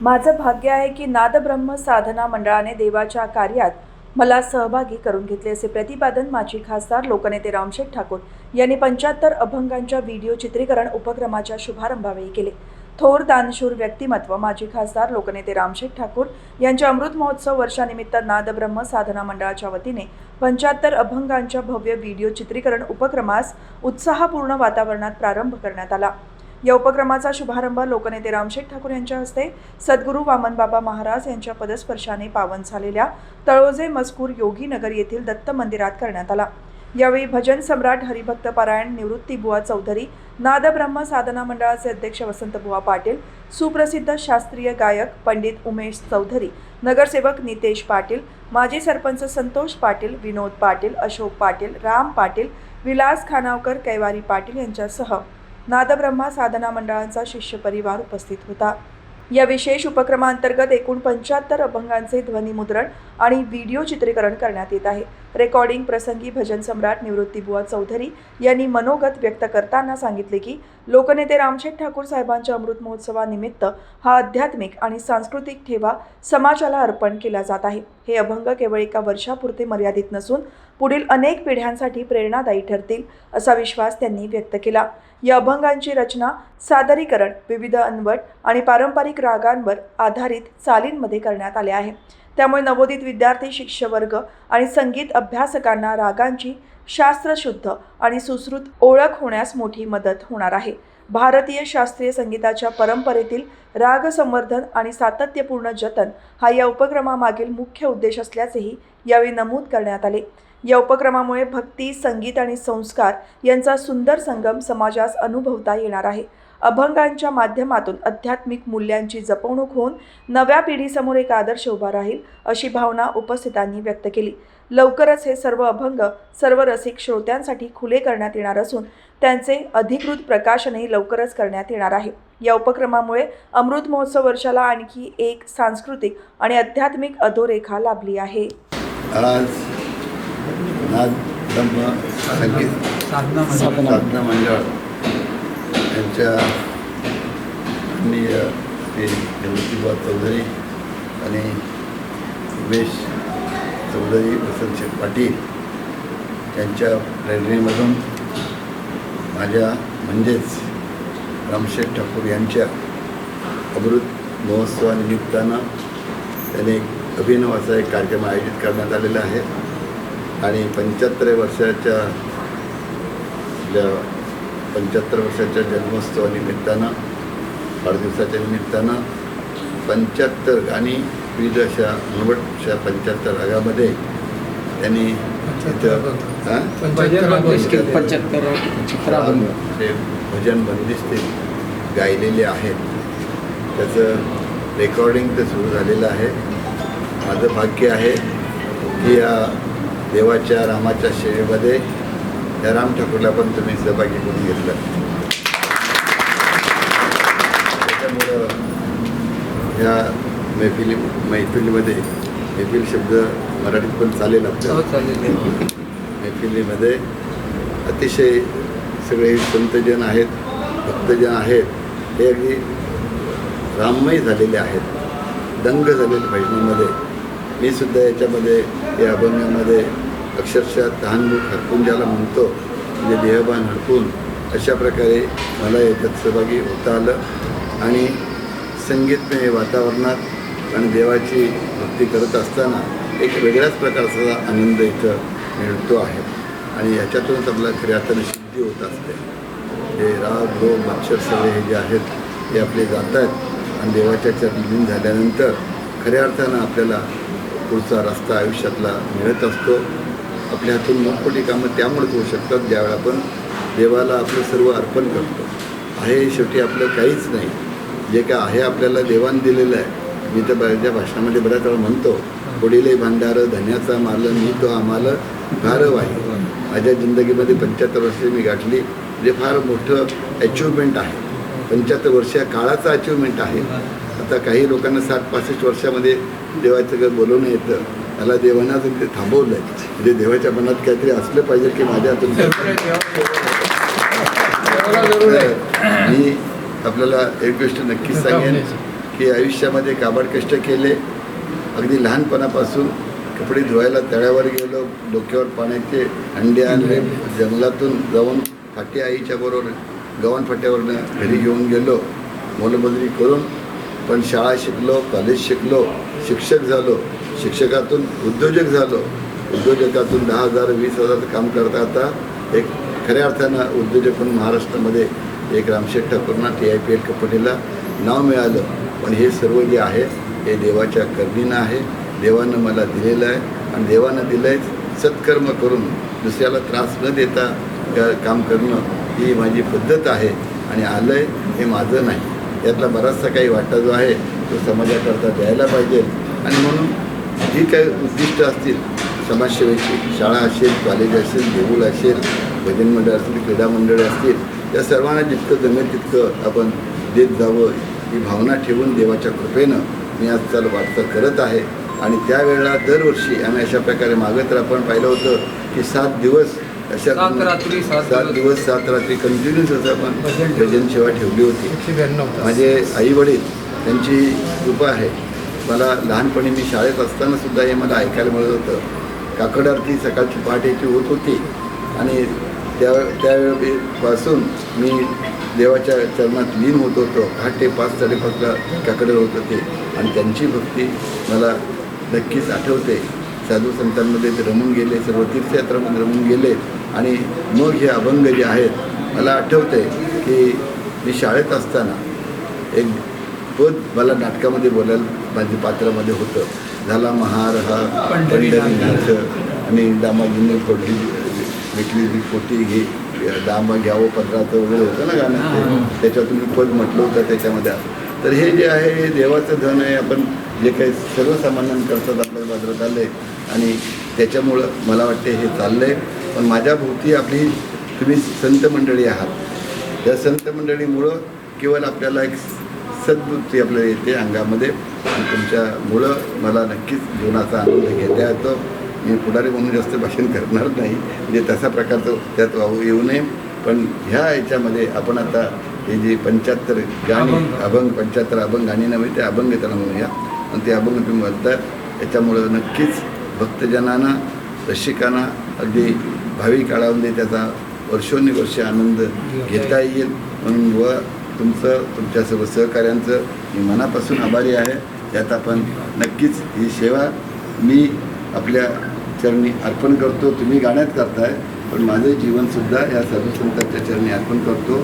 माझं भाग्य आहे की नादब्रह्म साधना मंडळाने देवाच्या कार्यात मला सहभागी करून घेतले असे प्रतिपादन माजी खासदार लोकनेते रामशेठ ठाकूर यांनी पंच्याहत्तर अभंगांच्या व्हिडिओ चित्रीकरण उपक्रमाच्या शुभारंभावेळी केले. थोर दानशूर व्यक्तिमत्व माजी खासदार लोकनेते रामशेठ ठाकूर यांच्या अमृत महोत्सव वर्षानिमित्त नादब्रह्म साधना मंडळाच्या वतीने पंच्याहत्तर अभंगांच्या भव्य व्हिडिओ चित्रीकरण उपक्रमास उत्साहपूर्ण वातावरणात प्रारंभ करण्यात आला. या उपक्रमाचा शुभारंभ लोकनेते रामशेठ ठाकूर यांच्या हस्ते सद्गुरू वामनबाबा महाराज यांच्या पदस्पर्शाने पावन झालेल्या तळोजे मजकूर योगीनगर येथील दत्त मंदिरात करण्यात आला. यावेळी भजन सम्राट हरिभक्त पारायण निवृत्तीबुवा चौधरी नादब्रह्म साधना मंडळाचे अध्यक्ष वसंत बुवा पाटील सुप्रसिद्ध शास्त्रीय गायक पंडित उमेश चौधरी नगरसेवक नितेश पाटील माजी सरपंच संतोष पाटील विनोद पाटील अशोक पाटील राम पाटील विलास खानावकर कैवारी पाटील यांच्यासह नादब्रह्मा साधना मंडळांचा शिष्य परिवार उपस्थित होता. या विशेष उपक्रमांतर्गत एकूण पंच्याहत्तर अभंगांचे ध्वनिमुद्रण आणि व्हिडिओ चित्रीकरण करण्यात येत आहे. रेकॉर्डिंग प्रसंगी भजन सम्राट निवृत्तीबुवा चौधरी यांनी मनोगत व्यक्त करताना सांगितले की लोकनेते रामशेठ ठाकूर साहेबांच्या अमृत महोत्सवानिमित्त हा आध्यात्मिक आणि सांस्कृतिक ठेवा समाजाला अर्पण केला जात आहे. हे अभंग केवळ एका वर्षापुरते मर्यादित नसून पुढील अनेक पिढ्यांसाठी प्रेरणादायी ठरतील असा विश्वास त्यांनी व्यक्त केला. या अभंगांची रचना सादरीकरण विविध अनवट आणि पारंपरिक रागांवर आधारित चालींमध्ये करण्यात आले आहे. त्यामुळे नवोदित विद्यार्थी शिष्यवर्ग आणि संगीत अभ्यासकांना रागांची शास्त्रशुद्ध आणि सुश्रुत ओळख होण्यास मोठी मदत होणार आहे. भारतीय शास्त्रीय संगीताच्या परंपरेतील राग संवर्धन आणि सातत्यपूर्ण जतन हा या उपक्रमामागील मुख्य उद्देश असल्याचेही यावेळी नमूद करण्यात आले. या उपक्रमामुळे भक्ती संगीत आणि संस्कार यांचा सुंदर संगम समाजास अनुभवता येणार आहे. अभंगांच्या माध्यमातून आध्यात्मिक मूल्यांची जपवणूक होऊन नव्या पिढीसमोर एक आदर्श उभा राहील अशी भावना उपस्थितांनी व्यक्त केली. लवकरच हे सर्व अभंग सर्व रसिक श्रोत्यांसाठी खुले करण्यात येणार असून त्यांचे अधिकृत प्रकाशनही लवकरच करण्यात येणार आहे. या उपक्रमामुळे अमृत महोत्सव वर्षाला आणखी एक सांस्कृतिक आणि आध्यात्मिक अधोरेखा लाभली आहे. आज नाद ब्रह्म संगीत. साधना मंडळ. यांच्या माननीय श्री चौधरी आणि उमेश चौधरी वसंतशेठ पाटील यांच्या प्रेरणेमधून माझ्या म्हणजेच रामशेठ ठाकूर यांच्या अमृत महोत्सवानिमित्तानं त्याने एक अभिनव असा एक कार्यक्रम आयोजित करण्यात आलेला आहे. आणि पंच्याहत्तर वर्षाच्या आपल्या पंच्याहत्तर वर्षाच्या जन्मोत्सवानिमित्तानं वाढदिवसाच्या निमित्तानं पंच्याहत्तर गाणी विविध अशा अनवट अशा पंच्याहत्तर रागामध्ये त्यांनी हां? ते भजन बंदिस्ते गायलेले आहेत. त्याचं रेकॉर्डिंग तर सुरू झालेलं आहे. माझं भाग्य आहे की या देवाच्या रामाच्या सेवेमध्ये या राम ठाकूरला पण तुम्ही सहभागी करून घेतलं. त्याच्यामुळं ह्या मैफिली मैफिलीमध्ये मैफिल शब्द मराठीत पण चालेल हो आपल्याला चालेल. मैफिलीमध्ये अतिशय सगळे संतजन आहेत भक्तजन आहेत हे अगदी राममय झालेले आहेत दंग झालेले भजनामध्ये मी सुद्धा याच्यामध्ये या अभंगामध्ये अक्षरशः तहानमुख हरपून ज्याला म्हणतो म्हणजे देहभान हरपून अशा प्रकारे मला याच्यात सहभागी होता आलं. आणि संगीतमय वातावरणात आणि देवाची भक्ती करत असताना एक वेगळ्याच प्रकारचा आनंद इथं मिळतो आहे. आणि याच्यातूनच आपला खऱ्या अर्थाने सिद्धी होत असते. हे राग रोग मच्छर सगळे हे जे आहेत ते आपले जात आहेत आणि देवाच्या चरणी झाल्यानंतर खऱ्या अर्थानं आपल्याला पुढचा रस्ता आयुष्यातला मिळत असतो. आपल्या हातून मोठमोठी कामं त्यामुळेच होऊ शकतात ज्यावेळेला आपण देवाला आपलं सर्व अर्पण करतो. आहे शेवटी आपलं काहीच नाही. जे काय आहे आपल्याला देवान दिलेलं आहे. मी तर बऱ्याचशा भाषणामध्ये बऱ्याच वेळा म्हणतो पुढील भांडार धन्याचा माल मी तो आम्हाला भारव आहे माझ्या जिंदगीमध्ये पंच्याहत्तर वर्षे मी गाठली जे फार मोठं अचिव्हमेंट आहे. पंच्याहत्तर वर्ष या काळाचं अचिव्हमेंट आहे. आता काही लोकांना साठ पासष्ट वर्षामध्ये देवाचं घर बोलवणं येतं. मला देवानं अजून ते थांबवलं आहे म्हणजे देवाच्या मनात काहीतरी असलं पाहिजे की माझ्या हातून आहे. मी आपल्याला एक गोष्ट नक्कीच सांगेन की आयुष्यामध्ये काबाड कष्ट केले अगदी लहानपणापासून कपडे धुवायला तळ्यावर गेलो डोक्यावर पाण्याचे अंडे आणले जंगलातून जाऊन फाटी आईच्या बरोबर गव्हाण फाट्यावरनं घरी घेऊन गेलो मोलमजुरी करून. पण शाळा शिकलो कॉलेज शिकलो शिक्षक झालो. शिक्षकातून उद्योजक झालो. उद्योजकातून दहा हजार वीस हजार काम करता आता एक खऱ्या अर्थानं उद्योजक पण महाराष्ट्रामध्ये एक रामशेठ ठाकूरना टी आय पी एल कंपनीला नाव मिळालं. पण हे सर्व जे आहे हे देवाच्या करणीनं आहे. देवानं मला दिलेलं आहे. आणि देवानं दिलं आहे सत्कर्म करून. दुसऱ्याला त्रास न देता काम करणं ही माझी पद्धत आहे. आणि आलं आहे हे माझं नाही. यातला बराचसा काही वाटा जो आहे तो समाजाकरता द्यायला पाहिजे. आणि म्हणून जी काही उद्दिष्ट असतील समाजसेवेची शाळा असेल कॉलेज असेल देऊळ असेल भजन मंडळ असतील क्रीडा मंडळे असतील या सर्वांना जितकं जमेल तितकं आपण देत जावं ही भावना ठेवून देवाच्या कृपेनं मी आजकाल वाटचाल करत आहे आणि त्यावेळेला दरवर्षी आम्ही अशा प्रकारे मागं तर आपण पाहिलं होतं की सात दिवस अशा सात रात्री, सात सात दिवस. सात रात्री कंटिन्यूस असं आपण भजन सेवा ठेवली होती. माझे आई वडील त्यांची कृपा आहे मला लहानपणी मी शाळेत असताना सुद्धा हे मला ऐकायला मिळत होतं. काकड आरती सकाळची पहाटेची होत होती. आणि त्या त्यावेळेपासून मी देवाच्या चरणात लीन होत होतो. पहाटे पाच साडेपाचला काकडे होत होते. आणि त्यांची भक्ती मला नक्कीच आठवते. साधू संतांमध्ये ते रमून गेले सर्व तीर्थयात्रामध्ये रमून गेले. आणि मग हे अभंग जे आहेत मला आठवते की मी शाळेत असताना एक पद मला नाटकामध्ये बोलायला माझ्या पात्रामध्ये होतं. झाला महार हा पंढरीनाथ आणि दामाजीने फोडली विकली ती पोटी घे दामा घ्यावं पदराचं वगैरे होतं ना गाणं? ते त्याच्यातून मी पद म्हटलं होतं त्याच्यामध्ये. तर हे जे आहे हे देवाचं धन आहे. आपण जे काही सर्वसामान्यांकरतात आपल्या बाजारात आलं आहे आणि त्याच्यामुळं मला वाटते हे चाललं आहे पण माझ्या भोवती आपली तुम्ही संत मंडळी आहात. या संत मंडळीमुळं केवळ आपल्याला एक सद्बुद्धी आपल्याला येते अंगामध्ये. आणि तुमच्यामुळं मला नक्कीच जीवनाचा आनंद घेता. येतो मी पुढारी म्हणून जास्त भाषण करणार नाही. म्हणजे तसा प्रकारचं त्यात वाहू येऊ नये. पण ह्या याच्यामध्ये आपण आता हे जे पंच्याहत्तर गाणी अभंग. पंच्याहत्तर अभंग गाणी नव्हे ते अभंग त्याला म्हणूया. आणि ते अभंग तुम्ही म्हणतात त्याच्यामुळं नक्कीच भक्तजनांना रसिकांना अगदी भावी काळामध्ये त्याचा वर्षोन्निवर्ष आनंद घेता येईल. म्हणून व तुमचं तुमच्या सर्व सहकाऱ्यांचं मी मनापासून आभारी आहे. त्यात आपण नक्कीच ही सेवा मी आपल्या चरणी अर्पण करतो. तुम्ही गाण्यात करताय पण माझं जीवनसुद्धा या साधू संतांच्या चरणी अर्पण करतो.